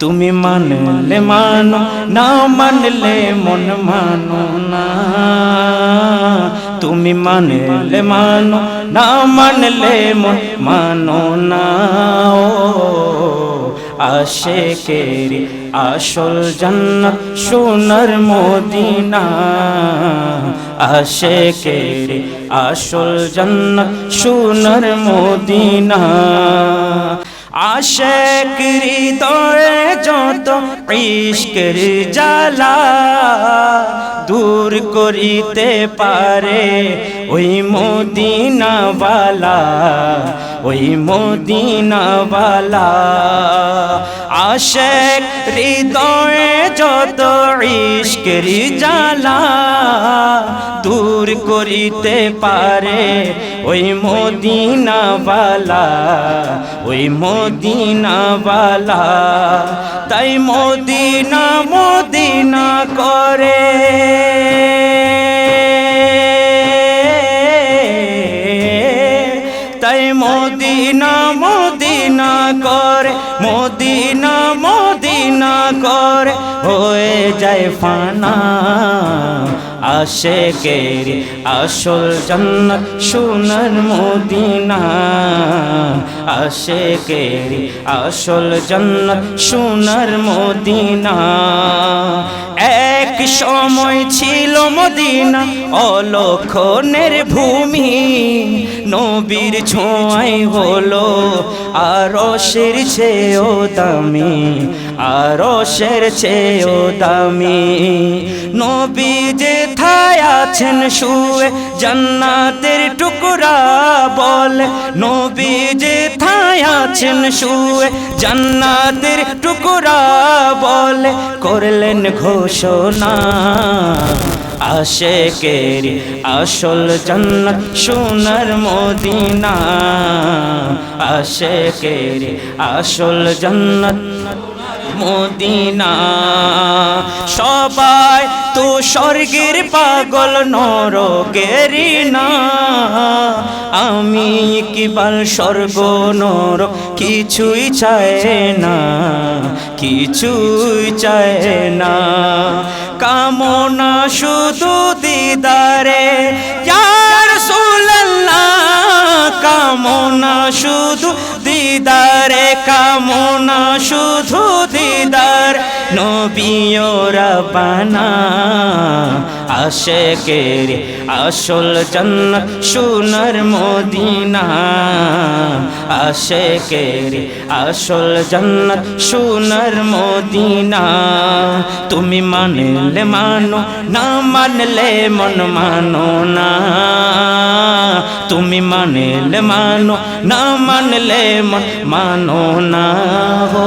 তুমি মানলে মানো, না মানলে মন মানো না। তুমি মানলে মানো, না মানলে মন মানো না। ও আশে কেরি আসল জান্নাত সোনার মদিনা। আশে কেরি আসল জান্নাত সোনার মদিনা। আশেক হৃদয়ে যত ইশকের জ্বালা দূর করিতে পারে, ওই মদিনাওয়ালা ওই মদিনাওয়ালা। আশেক হৃদয়ে যত ইশকের জ্বালা দূর করিতে পারে ওই মদিনাওয়ালা ওই মদিনাওয়ালা। তাই মদিনা মদিনা করে। তাই মদিনা মদিনা করে, মদিনা মদিনা করে। হয়ে যায় ফানা আশে কেরি আসল জন্নত সোনার মদিনা। আশে কেরি আসল জন্নত সোনার মদিনা। এক সময় ছিল মদিনা অলক্ষণের ভূমি। নবীর ছোঁয়াই হলো আরশের চেয়েও দামি। আরশের চেয়েও দামি। নবী যে থায় আছেন শুয়ে জান্নাতের টুকরা বলে। নবী যে থায় আছেন শুয়ে জান্নাতের টুকরা বলে। করলেন ঘোষণা আশে কেরি আসল জন্নত সোনার মদিনা। আশে কেরি আসল জন্নত মদিনা। সবাই তো স্বর্গের পাগল, নরকেরি না। আমি কিবাল স্বর্গ, নর, কিছুই চায় না, কিছুই চায় না। কামনা শুধু দিদারে কামনা শুধু দিদারে, কামনা শুধু নবীয় রবানা আশে কেরে আসল জন্নত সোনার মদিনা। আশে কেরে আসল জন্নত সোনার মদিনা। তুমি মানলে মানো না মানলে মন মানো না। তুমি মানলে মানো না মানলে মন মানো না। হো